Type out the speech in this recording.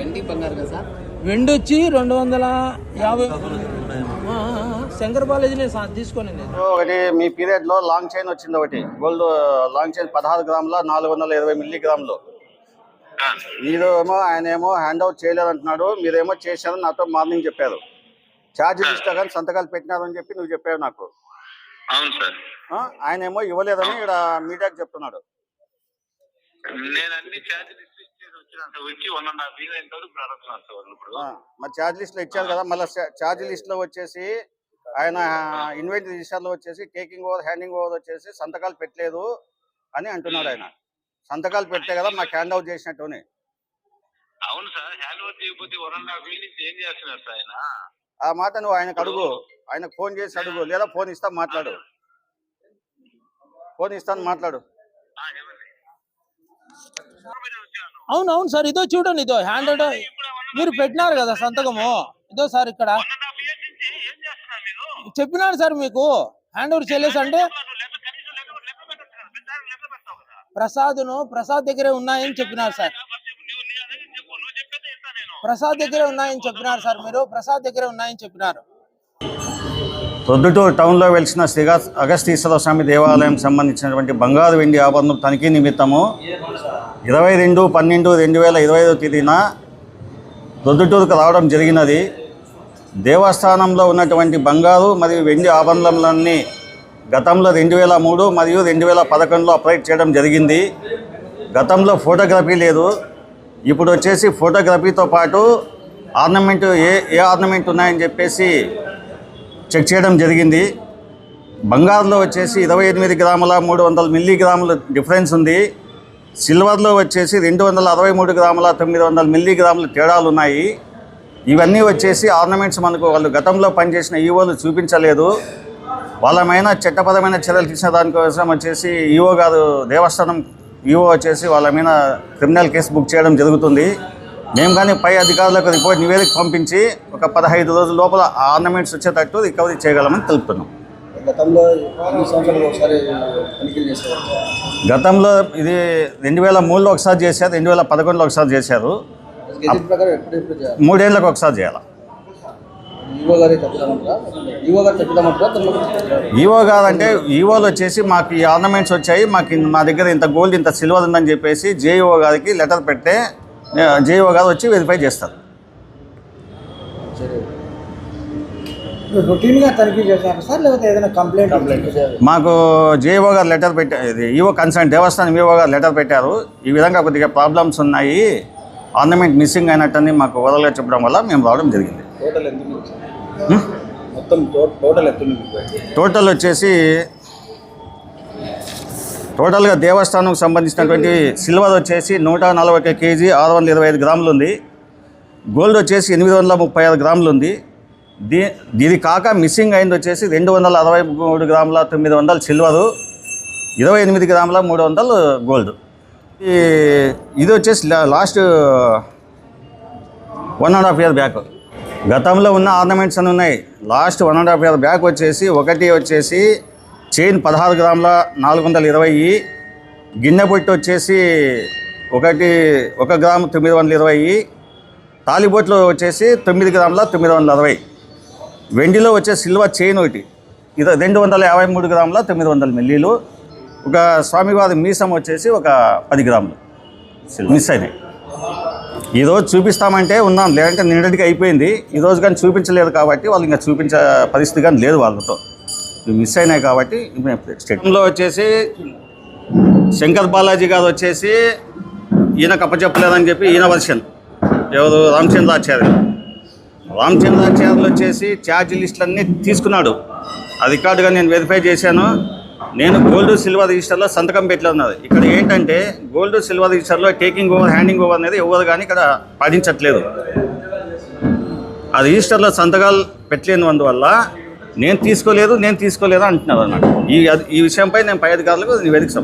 వెండి బంగారు కదా సార్? వెండి వచ్చి రెండు వందల యాభై శంకర్ తీసుకోండి నేను. ఒకటి మీ పీరియడ్లో లాంగ్ చైన్ వచ్చింది ఒకటి. గోల్డ్ లాంగ్ చైన్ పదహారు గ్రాముల నాలుగు వందల ఇరవై మిల్లీ గ్రాములు మీరు ఏమో ఆయన ఏమో హ్యాండ్ అవుట్ చేయలేదు అంటున్నాడు మీరేమో చేశారని నాతో మార్నింగ్ చెప్పారు. ఛార్జ్ ఇస్తా కానీ సంతకాలు పెట్టినారని చెప్పి నువ్వు చెప్పావు నాకు. అవును సార్. ఆ, ఆయన ఏమో ఇవ్వలేదని ఇక్కడ మీడియాకి చెప్తున్నాడు. నేను అన్ని ఛార్జ్ లిస్ట్ ఇచ్చేసి వచ్చిన సార్ వచ్చి వన్ అండ్ హాఫ్ ఇయర్ అయిన తర్వాత ఇప్పుడు అడుగుతున్నాను సార్ వాళ్ళు ఇప్పుడు. ఆ, మరి ఛార్జ్ లిస్ట్లో ఇచ్చారు కదా మళ్ళీ ఛార్జ్ లిస్ట్లో వచ్చేసి ఆయన ఇన్వెంటరీ రిజిస్టర్లో వచ్చేసి టేకింగ్ ఓవర్ హ్యాండింగ్ ఓవర్ వచ్చేసి సంతకాలు పెట్టలేదు అని అంటున్నాడు ఆయన. సంతకాలు పెడితే కదా మాకు హ్యాండ్ అవుట్ చేసినట్టుని. అవును సార్ హ్యాండ్ ఓవర్ చేయకపోతే వన్ అండ్ హాఫ్ ఇయర్ నుంచి ఏం చేస్తున్నారు సార్ ఆయన? ఆ మాట నువ్వు ఆయనకు అడుగు. ఆయనకు ఫోన్ చేసి అడుగు. లేదా ఫోన్ ఇస్తా మాట్లాడు. ఫోన్ ఇస్తాను మాట్లాడు. ఆ, చెప్పండి. మీద వచ్చాను. అవును అవును సార్ ఇదో. చూడండి ఇదో హ్యాండ్ మీరు పెట్టినారు కదా సంతకము? ఇదో సార్ ఇక్కడ. చెప్పినాడు సార్ మీకు. హ్యాండ్ ఓవర్ చేయలేదు అంటే ప్రసాద్ను ప్రసాద్ దగ్గరే ఉన్నాయని చెప్పినారు సార్. ప్రసాద్ దగ్గరే ఉన్నాయని చెప్పినారు సార్ మీరు. ప్రసాద్ దగ్గరే ఉన్నాయని చెప్పినారు. ప్రొద్దుటూరు టౌన్లో వెలిసిన శ్రీ అగస్తీశ్వర స్వామి దేవాలయం సంబంధించినటువంటి బంగారు వెండి ఆభరణం తనిఖీ నిమిత్తము ఇరవై రెండు పన్నెండు రెండు వేల ఇరవై ఐదో తేదీన ప్రొద్దుటూరుకు రావడం జరిగినది. దేవస్థానంలో ఉన్నటువంటి బంగారు మరియు వెండి ఆభరణలన్నీ గతంలో రెండు వేల మూడు మరియు రెండు వేల పదకొండులో అప్లైట్ చేయడం జరిగింది. గతంలో ఫోటోగ్రఫీ లేదు. ఇప్పుడు వచ్చేసి ఫోటోగ్రఫీతో పాటు ఆర్నమెంట్ ఏ ఏ ఆర్నమెంట్ ఉన్నాయని చెప్పేసి చెక్ చేయడం జరిగింది. బంగారులో వచ్చేసి ఇరవై ఎనిమిది గ్రాముల మూడు వందల మిల్లీ గ్రాముల డిఫరెన్స్ ఉంది. సిల్వర్లో వచ్చేసి రెండు వందల అరవై మూడు గ్రాముల తొమ్మిది వందల మిల్లీ గ్రాముల తేడాలు ఉన్నాయి. ఇవన్నీ వచ్చేసి ఆర్నమెంట్స్ మనకు వాళ్ళు గతంలో పనిచేసిన ఈవోలు చూపించలేదు. వాళ్ళమైన చట్టపరమైన చర్యలు తీసిన దానికోసం వచ్చేసి ఈవో గారు దేవస్థానం ఈవో వచ్చేసి వాళ్ళ మీద క్రిమినల్ కేసు బుక్ చేయడం జరుగుతుంది. మేము కానీ పై అధికారులకు రిపోర్ట్ నివేదిక పంపించి ఒక పదహైదు రోజుల లోపల ఆర్నమెంట్స్ వచ్చేటట్టు రికవరీ చేయగలమని తెలుపుతున్నాం. గతంలో ఎన్ని సంవత్సరాలు ఒకసారి తనిఖీలు చేసేవారు గతంలో ఇది రెండు వేల మూడులో ఒకసారి చేశారు రెండు వేల పదకొండులో ఒకసారి చేశారు. మూడేళ్ళకి ఒకసారి చేయాలి. ఈవో గారే అంటే ఈవోలు వచ్చేసి మాకు ఈ ఆర్నమెంట్స్ వచ్చాయి మాకు మా దగ్గర ఇంత గోల్డ్ ఇంత సిల్వర్ ఉందని చెప్పేసి జేఈఓ గారికి లెటర్ పెడితే జేఈఓ గారు వచ్చి వెరిఫై చేస్తారు. రొటీన్గా తనిఖీ చేశారు సార్? లేకపోతే ఏదైనా కంప్లైంట్ కంప్లైంట్ చేయాలి మాకు జేఈఓ గారు లెటర్ పెట్టారు ఈవో కన్సర్న్ దేవస్థానం ఈవో గారు లెటర్ పెట్టారు. ఈ విధంగా కొద్దిగా ప్రాబ్లమ్స్ ఉన్నాయి. ఆర్నమెంట్ మిస్సింగ్ అయినట్టని మాకు ఓరల్గా చెప్పడం వల్ల మేము రావడం జరిగింది. టోటల్ ఎంత? మొత్తం టోటల్ ఎంత ఉంది? మీకు? టోటల్ వచ్చేసి టోటల్గా దేవస్థానంకి సంబంధించినటువంటి సిల్వర్ వచ్చేసి నూట నలభై ఒక కేజీ ఆరు వందల ఇరవై ఐదు గ్రాములు ఉంది. గోల్డ్ వచ్చేసి ఎనిమిది వందల ముప్పై ఆరు గ్రాములు ఉంది. దీ ఇది కాక మిస్సింగ్ అయింది వచ్చేసి రెండు వందల అరవై మూడు గ్రాముల తొమ్మిది వందల సిల్వరు ఇరవై ఎనిమిది గ్రాముల మూడు వందలు గోల్డ్. ఈ ఇది వచ్చేసి last one and half year back. గతంలో ఉన్న ఆర్నమెంట్స్ అని ఉన్నాయి. Last one and half year back వచ్చేసి ఒకటి వచ్చేసి చైన్ పదహారు గ్రాముల నాలుగు వందల ఇరవై గిన్నె పొట్టి వచ్చేసి ఒకటి ఒక గ్రాము తొమ్మిది వందల ఇరవై తాలిబొట్లు వచ్చేసి తొమ్మిది గ్రాముల తొమ్మిది వందల అరవై. వెండిలో వచ్చే సిల్వర్ చైన్ ఒకటి. ఇది రెండు వందల యాభై మూడు గ్రాముల తొమ్మిది వందల మిల్లీలు. ఒక స్వామివారి మీసం వచ్చేసి ఒక పది గ్రాములు. మిస్ అయినాయి. ఈరోజు చూపిస్తామంటే ఉన్నాం లేదంటే నిన్నటికి అయిపోయింది. ఈరోజు కానీ చూపించలేదు కాబట్టి వాళ్ళు ఇంకా చూపించే పరిస్థితి కానీ లేదు వాళ్ళతో. ఇవి మిస్ అయినాయి కాబట్టి స్టేట్లో వచ్చేసి శంకర్ బాలాజీ గారు వచ్చేసి ఈయన కప్పచెప్పలేదని చెప్పి ఈయన వర్షన్. ఎవరు? రామచంద్రాచార్య రామచంద్రాచార్యులు వచ్చేసి ఛార్జ్ లిస్టులన్నీ తీసుకున్నాడు. అది రికార్డుగా నేను వెరిఫై చేశాను. నేను గోల్డ్ సిల్వర్ రిజిస్టర్లో సంతకం పెట్టలేదు ఇక్కడ ఏంటంటే గోల్డ్ సిల్వర్ రిజిస్టర్లో టేకింగ్ ఓవర్ హ్యాండింగ్ ఓవర్ అనేది ఎవరు కానీ ఇక్కడ పాటించట్లేదు. ఆ రిజిస్టర్లో సంతకాలు పెట్టలేనందువల్ల నేను తీసుకోలేదు నేను తీసుకోలేదు అంటున్నారు అన్నమాట. ఈ ఈ విషయంపై నేను పై అధికారులకు వెతికి